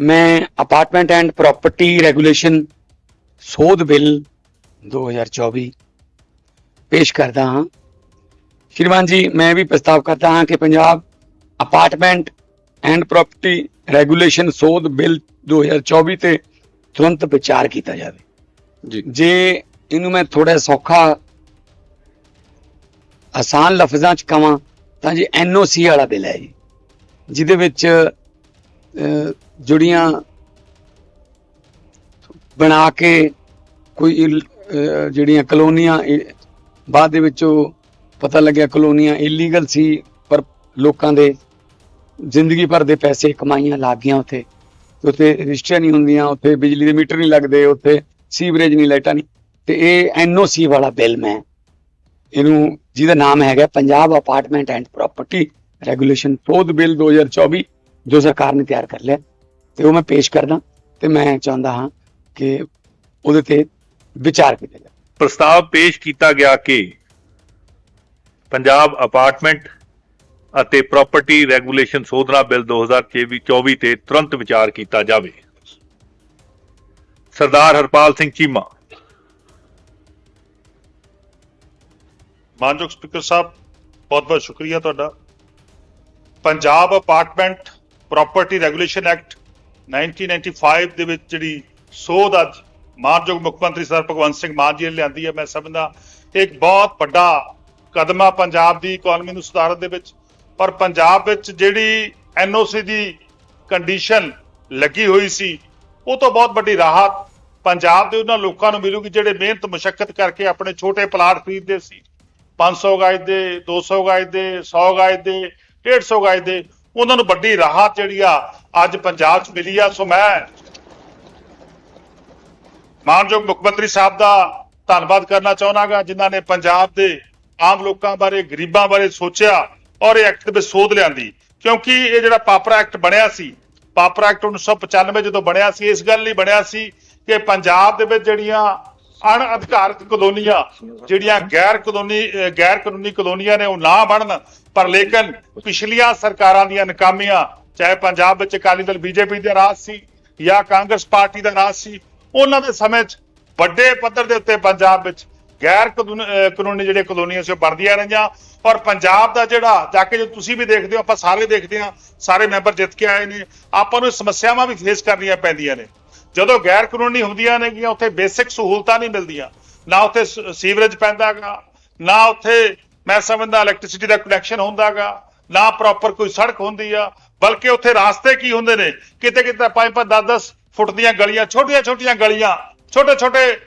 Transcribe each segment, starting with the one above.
ਮੈਂ apartment and property regulation ਸੋਧ bill 2024 ਪੇਸ਼ ਕਰਦਾ ਹਾਂ। ਸ਼੍ਰੀਮਾਨ ਜੀ ਮੈਂ ਵੀ ਪ੍ਰਸਤਾਵ ਕਰਦਾ ਹਾਂ ਕਿ Punjab apartment and property regulation ਸੋਧ ਬਿੱਲ 2024 ਤੇ ਤੁਰੰਤ ਵਿਚਾਰ ਕੀਤਾ ਜਾਵੇ। ਜੀ। ਜੇ ਇਹਨੂੰ ਮੈਂ ਥੋੜਾ ਸੌਖਾ ਆਸਾਨ ਲਫ਼ਜ਼ਾਂ ਚ ਕਵਾਂ ਤਾਂ ਜੀ ਐਨਓਸੀ ਵਾਲਾ ਬਿੱਲ ਹੈ ਜੀ ਜਿਹਦੇ ਵਿੱਚ ਜੁੜੀਆਂ ਬਣਾ ਕੇ ਕੋਈ ਜਿਹੜੀਆਂ ਕਲੋਨੀਆਂ ਬਾਅਦ ਦੇ ਵਿੱਚ ਉਹ ਪਤਾ ਲੱਗਿਆ ਕਲੋਨੀਆਂ ਇਲੀਗਲ ਸੀ, ਪਰ ਲੋਕਾਂ ਦੇ ਜ਼ਿੰਦਗੀ ਭਰ ਦੇ ਪੈਸੇ ਕਮਾਈਆਂ ਲੱਗ ਗਈਆਂ ਉੱਥੇ। ਉੱਥੇ ਰਜਿਸਟਰੀਆਂ ਨਹੀਂ ਹੁੰਦੀਆਂ, ਉੱਥੇ ਬਿਜਲੀ ਦੇ ਮੀਟਰ ਨਹੀਂ ਲੱਗਦੇ, ਉੱਥੇ ਸੀਵਰੇਜ ਨਹੀਂ, ਲਾਈਟਾਂ ਨਹੀਂ। ਤੇ ਇਹ ਐਨਓਸੀ ਵਾਲਾ ਬਿੱਲ ਮੈਂ ਇਹਨੂੰ, ਜਿਹਦਾ ਨਾਮ ਹੈਗਾ Punjab apartment and property regulation ਸੋਧ ਬਿੱਲ 2024 ਜੋ ਸਰਕਾਰ ਨੇ ਤਿਆਰ ਕਰ ਲਿਆ ਤੇ ਉਹ ਮੈਂ ਪੇਸ਼ ਕਰਦਾ, ਤੇ ਮੈਂ ਚਾਹੁੰਦਾ ਹਾਂ ਕਿ ਉਹਦੇ ਤੇ ਵਿਚਾਰ ਕੀਤਾ ਜਾਵੇ। ਪ੍ਰਸਤਾਵ ਪੇਸ਼ ਕੀਤਾ ਗਿਆ ਕਿ ਪੰਜਾਬ ਅਪਾਰਟਮੈਂਟ ਅਤੇ ਪ੍ਰਾਪਰਟੀ ਰੈਗੂਲੇਸ਼ਨ ਸੋਧਨਾ ਬਿੱਲ 2024 ਤੇ ਤੁਰੰਤ ਵਿਚਾਰ ਕੀਤਾ ਜਾਵੇ। ਸਰਦਾਰ ਹਰਪਾਲ ਸਿੰਘ ਚੀਮਾ। ਮਾਨਯੋਗ ਸਪੀਕਰ ਸਾਹਿਬ ਬਹੁਤ ਬਹੁਤ ਸ਼ੁਕਰੀਆ ਤੁਹਾਡਾ। Punjab apartment property regulation act 1995 ਦੇ ਵਿੱਚ ਜਿਹੜੀ ਸੋਧ ਅੱਜ ਮਾਨਯੋਗ ਮੁੱਖ ਮੰਤਰੀ ਸਰ ਭਗਵੰਤ ਸਿੰਘ ਮਾਨ ਜੀ ਨੇ ਲਿਆਂਦੀ ਹੈ, ਮੈਂ ਸਮਝਦਾ ਇੱਕ ਬਹੁਤ ਵੱਡਾ ਕਦਮ ਆ ਪੰਜਾਬ ਦੀ ਇਕਨੋਮੀ ਨੂੰ ਸੁਧਾਰਨ ਦੇ ਵਿੱਚ, ਪਰ ਪੰਜਾਬ ਵਿੱਚ ਜਿਹੜੀ ਐਨਓਸੀ ਦੀ ਕੰਡੀਸ਼ਨ ਲੱਗੀ ਹੋਈ ਸੀ, ਉਹ ਤੋਂ ਬਹੁਤ ਵੱਡੀ ਰਾਹਤ ਪੰਜਾਬ ਦੇ ਉਹਨਾਂ ਲੋਕਾਂ ਨੂੰ ਮਿਲੂਗੀ ਜਿਹੜੇ ਮਿਹਨਤ ਮੁਸ਼ਕਲ ਕਰਕੇ ਆਪਣੇ ਛੋਟੇ ਪਲਾਟ ਖਰੀਦਦੇ ਸੀ। 500 ਗਜ ਦੇ 200 ਗਜ ਦੇ 100 ਗਜ ਦੇ 150 ਗਜ ਦੇ ਉਹਨਾਂ ਨੂੰ ਵੱਡੀ ਰਾਹਤ ਜਿਹੜੀ ਆ ਅੱਜ ਪੰਜਾਬ 'ਚ ਮਿਲੀ ਆ। ਸੋ ਮੈਂ ਮਾਨਯੋਗ ਮੁੱਖ ਮੰਤਰੀ ਸਾਹਿਬ ਦਾ ਧੰਨਵਾਦ ਕਰਨਾ ਚਾਹਨਾਗਾ, ਜਿਨ੍ਹਾਂ ਨੇ ਪੰਜਾਬ ਦੇ ਆਮ ਲੋਕਾਂ ਬਾਰੇ, ਗਰੀਬਾਂ ਬਾਰੇ ਸੋਚਿਆ ਔਰ ਇਹ ਐਕਟ ਦੇ ਵਿੱਚ ਸੋਧ ਲਿਆਂਦੀ। ਕਿਉਂਕਿ ਇਹ ਜਿਹੜਾ ਪਾਪਰਾ ਐਕਟ ਬਣਿਆ ਸੀ, ਪਾਪਰਾ ਐਕਟ 1995 ਜਦੋਂ ਬਣਿਆ ਸੀ, ਇਸ ਗੱਲ ਲਈ ਬਣਿਆ ਸੀ ਕਿ ਪੰਜਾਬ ਦੇ ਵਿੱਚ ਜਿਹੜੀਆਂ ਅਣ ਅਧਿਕਾਰਤ ਕਲੋਨੀਆਂ, ਜਿਹੜੀਆਂ ਗੈਰ ਕਾਨੂੰਨੀ ਗੈਰ ਕਾਨੂੰਨੀ ਕਲੋਨੀਆਂ ਨੇ, ਉਹ ਨਾ ਬਣਨ, ਪਰ ਲੇਕਿਨ ਪਿਛਲੀਆਂ ਸਰਕਾਰਾਂ ਦੀਆਂ ਨਾਕਾਮੀਆਂ, ਚਾਹੇ ਪੰਜਾਬ ਵਿੱਚ ਅਕਾਲੀ ਦਲ ਬੀਜੇਪੀ ਦਾ ਰਾਜ ਸੀ ਜਾਂ ਕਾਂਗਰਸ ਪਾਰਟੀ ਦਾ ਰਾਜ ਸੀ, ਉਹਨਾਂ ਦੇ ਸਮੇਂ 'ਚ ਵੱਡੇ ਪੱਧਰ ਦੇ ਉੱਤੇ ਪੰਜਾਬ ਵਿੱਚ ਗੈਰ ਕਾਨੂੰਨ- ਕਾਨੂੰਨੀ ਜਿਹੜੇ ਕਲੋਨੀਆਂ ਸੀ, ਉਹ ਬਣਦੀਆਂ ਰਹੀਆਂ। ਔਰ ਪੰਜਾਬ ਦਾ ਜਿਹੜਾ, ਜਾ ਕੇ ਜੇ ਤੁਸੀਂ ਵੀ ਦੇਖਦੇ ਹੋ, ਆਪਾਂ ਸਾਰੇ ਦੇਖਦੇ ਹਾਂ, ਸਾਰੇ ਮੈਂਬਰ ਜਿੱਤ ਕੇ ਆਏ ਨੇ। ਆਪਾਂ ਨੂੰ ਇਹ ਸਮੱਸਿਆਵਾਂ ਵੀ ਫੇਸ ਕਰਨੀਆਂ ਪੈਂਦੀਆਂ ਨੇ। ਜਦੋਂ ਗੈਰ ਕਾਨੂੰਨੀ ਹੁੰਦੀਆਂ ਨੇਗੀਆਂ ਉੱਥੇ ਬੇਸਿਕ ਸਹੂਲਤਾਂ ਨਹੀਂ ਮਿਲਦੀਆਂ। ਨਾ ਉੱਥੇ ਸ- ਸੀਵਰੇਜ ਪੈਂਦਾਗਾ, ਨਾ ਉੱਥੇ ਮੈਂ ਸਮਝਦਾ ਇਲੈਕਟ੍ਰਿਸਿਟੀ ਦਾ ਕਨੈਕਸ਼ਨ ਹੁੰਦਾਗਾ, ਨਾ ਪ੍ਰੋਪਰ ਕੋਈ ਸੜਕ ਹੁੰਦੀ ਆ, ਬਲਕਿ ਉੱਥੇ ਰਾਸਤੇ ਕੀ ਹੁੰਦੇ ਨੇ? ਕਿਤੇ ਕਿਤੇ 5-5 10-10 ਫੁੱਟ ਦੀਆਂ ਗਲੀਆਂ, ਛੋਟੀਆਂ-ਛੋਟੀਆਂ ਗਲੀਆਂ, ਛੋਟੇ-ਛੋਟੇ